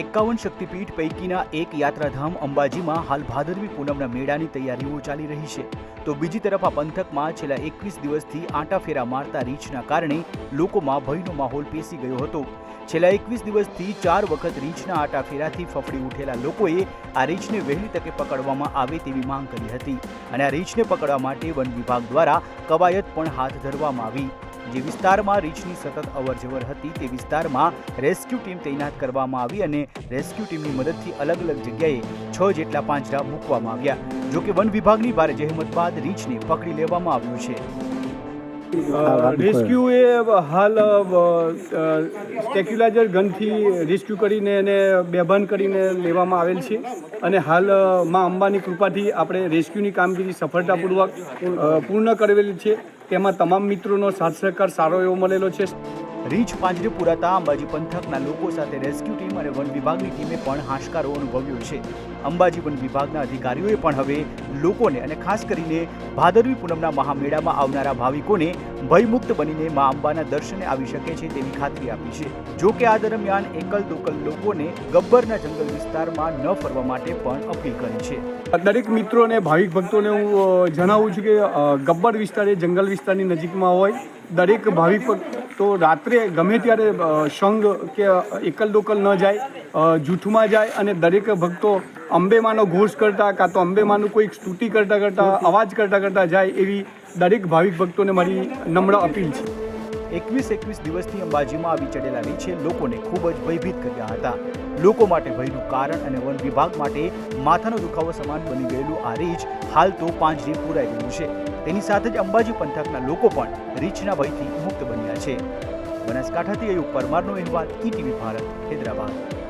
એકાવન શક્તિપીઠ પૈકીના એક યાત્રાધામ અંબાજીમાં હાલ ભાદરવી પૂનમના મેળાની તૈયારીઓ ચાલી રહી છે. તો બીજી તરફ આ પંથકમાં છેલ્લા એકવીસ દિવસથી આંટાફેરા મારતા રીંછના કારણે લોકોમાં ભયનો માહોલ પેસી ગયો હતો. છેલ્લા એકવીસ દિવસથી ચાર વખત રીંછના આંટાફેરાથી ફફડી ઉઠેલા લોકોએ આ રીંછને વહેલી તકે પકડવામાં આવે તેવી માંગ કરી હતી અને આ રીંછને પકડવા માટે વન વિભાગ દ્વારા કવાયત પણ હાથ ધરવામાં આવી. જે વિસ્તારમાં રીંછની સતત અવરજવર હતી તે વિસ્તારમાં રેસ્ક્યુ ટીમ તૈનાત કરવામાં આવી અને રેસ્ક્યુ ટીમની મદદથી અલગ અલગ જગ્યાએ છ જેટલા પાંજરા મૂકવામાં આવ્યા. જોકે વન વિભાગની ભારે જહેમત બાદ રીંછને પકડી લેવામાં આવ્યું છે. રેસ્ક્યુ એ હાલ સ્ટેક્યુલાઇઝર ગનથી રેસ્ક્યુ કરીને એને બેભાન કરીને લેવામાં આવેલ છે. અને હાલમાં અંબાની કૃપાથી આપણે રેસ્ક્યુની કામગીરી સફળતાપૂર્વક પૂર્ણ કરેલી છે. તેમાં તમામ મિત્રોનો સાથ સહકાર સારો એવો મળેલો છે. રીંછ પાંજરે પુરાતા અંબાજી પંથકના લોકો સાથે રેસ્ક્યુ ટીમ અને વન વિભાગની ટીમે પણ હાશકારો અનુભવ્યો છે. અંબાજી વન વિભાગના અધિકારીઓએ પણ હવે લોકોને અને ખાસ કરીને ભાદરવી પૂનમના મહામેળામાં આવનારા ભાવિકોને ભયમુક્ત બનીને મા અંબાના દર્શને આવી શકે છે તેવી ખાતરી આપી છે. જો કે આ દરમિયાન એકલ દોકલ લોકોને ગબ્બરના જંગલ વિસ્તારમાં ન ફરવા માટે પણ અપીલ કરી છે. દરેક મિત્રોને ભાવિક ભક્તોને હું જણાવું છું કે ગબ્બર વિસ્તાર એ જંગલ વિસ્તારની નજીકમાં હોય. દરેક ભાવિક ભક્તો રાત્રે ગમે ત્યારે સંઘ કે એકલ દોકલ ન જાય જૂથમાં જાય અને દરેક ભક્તો અંબેમાનો ઘોષ કરતા કાં તો અંબેમાનું કોઈક સ્તુતિ કરતા કરતા અવાજ કરતા કરતા જાય એવી દરેક ભાવિક ભક્તોને મારી નમ્ર અપીલ છે. એકવીસ એકવીસ દિવસથી અંબાજીમાં આવી ચડેલા નીચે લોકોને ખૂબ જ ભયભીત કર્યા હતા. લોકો માટે ભયનું કારણ અને વન વિભાગ માટે માથાનો દુખાવો સમાન બની ગયેલું આ રીંછ હાલ તો પાંજરે પૂરાઈ ગયું છે. તેની સાથે જ અંબાજી પંથકના લોકો પણ રીંછના ભયથી મુક્ત બન્યા છે. બનાસકાંઠાથી અયુબ પરમારનો અહેવાલ, ઈટીવી ભારત, હૈદરાબાદ.